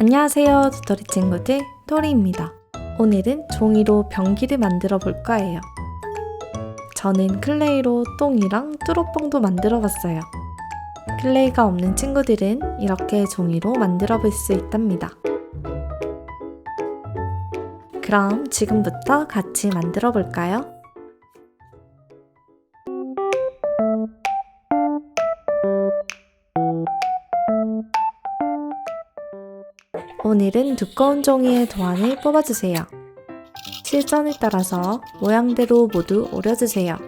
안녕하세요 도토리 친구들 토리입니다. 오늘은 종이로 변기를 만들어 볼 거예요. 저는 클레이로 똥이랑 뚜러뻥도 만들어 봤어요. 클레이가 없는 친구들은 이렇게 종이로 만들어 볼 수 있답니다. 그럼 지금부터 같이 만들어 볼까요? 오늘은 두꺼운 종이의 도안을 뽑아주세요. 실전에 따라서 모양대로 모두 오려주세요.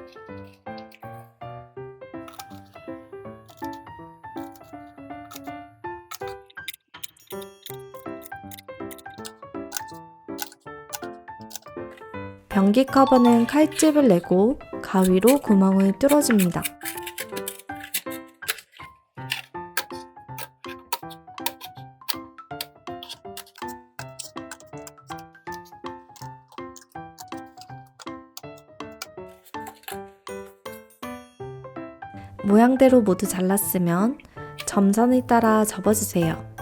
변기 커버는 칼집을 내고 가위로 구멍을 뚫어줍니다. 모양대로 모두 잘랐으면 점선을 따라 접어주세요.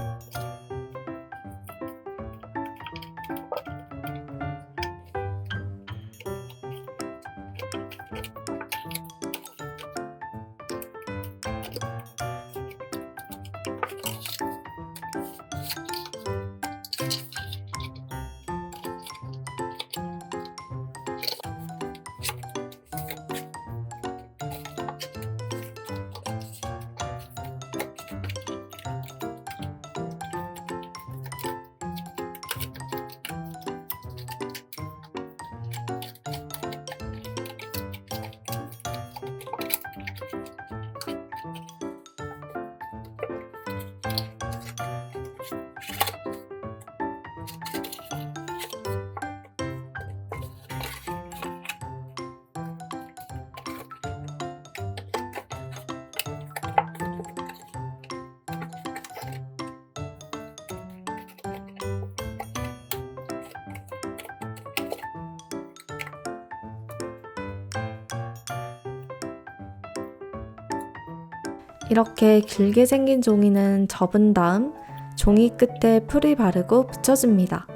이렇게 길게 생긴 종이는 접은 다음 종이 끝에 풀을 바르고 붙여줍니다.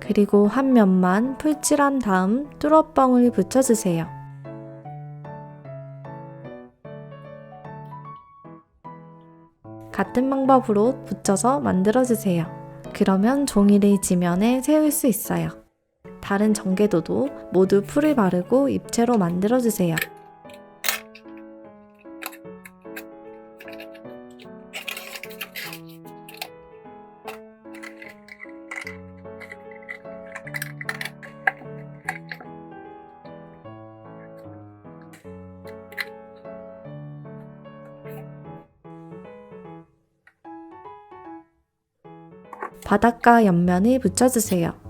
그리고 한 면만 풀칠한 다음 뚜러뻥을 붙여주세요. 같은 방법으로 붙여서 만들어주세요. 그러면 종이를 지면에 세울 수 있어요. 다른 전개도도 모두 풀을 바르고 입체로 만들어주세요. 바닥과 옆면을 붙여주세요.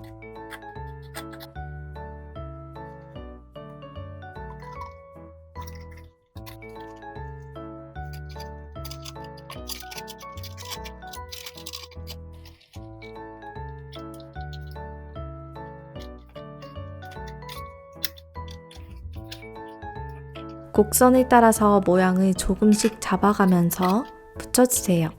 곡선을 따라서 모양을 조금씩 잡아가면서 붙여주세요.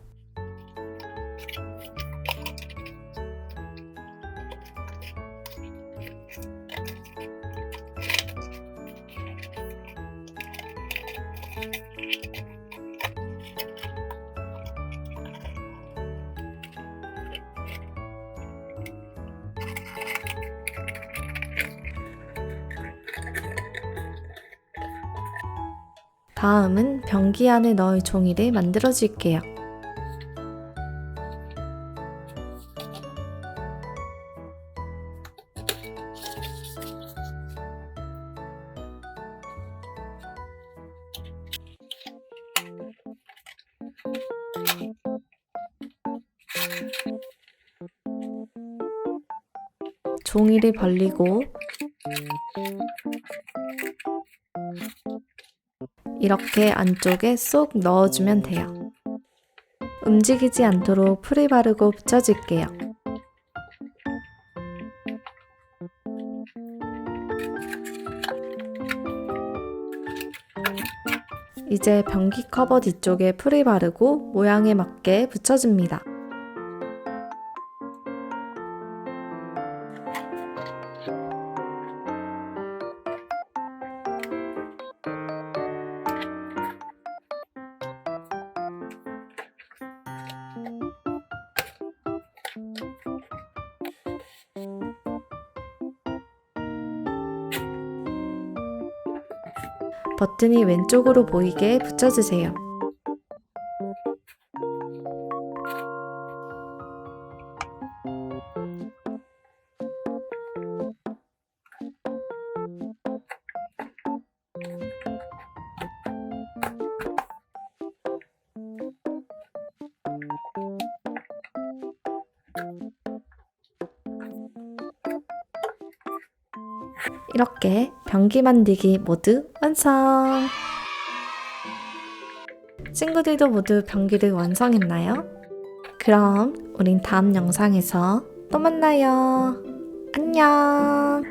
다음은 변기 안에 넣을 종이를 만들어 줄게요. 종이를 벌리고 이렇게 안쪽에 쏙 넣어주면 돼요. 움직이지 않도록 풀을 바르고 붙여줄게요. 이제 변기 커버 뒤쪽에 풀을 바르고 모양에 맞게 붙여줍니다. 버튼이 왼쪽으로 보이게 붙여주세요. 이렇게 변기 만들기 모두 완성! 친구들도 모두 변기를 완성했나요? 그럼 우린 다음 영상에서 또 만나요. 안녕!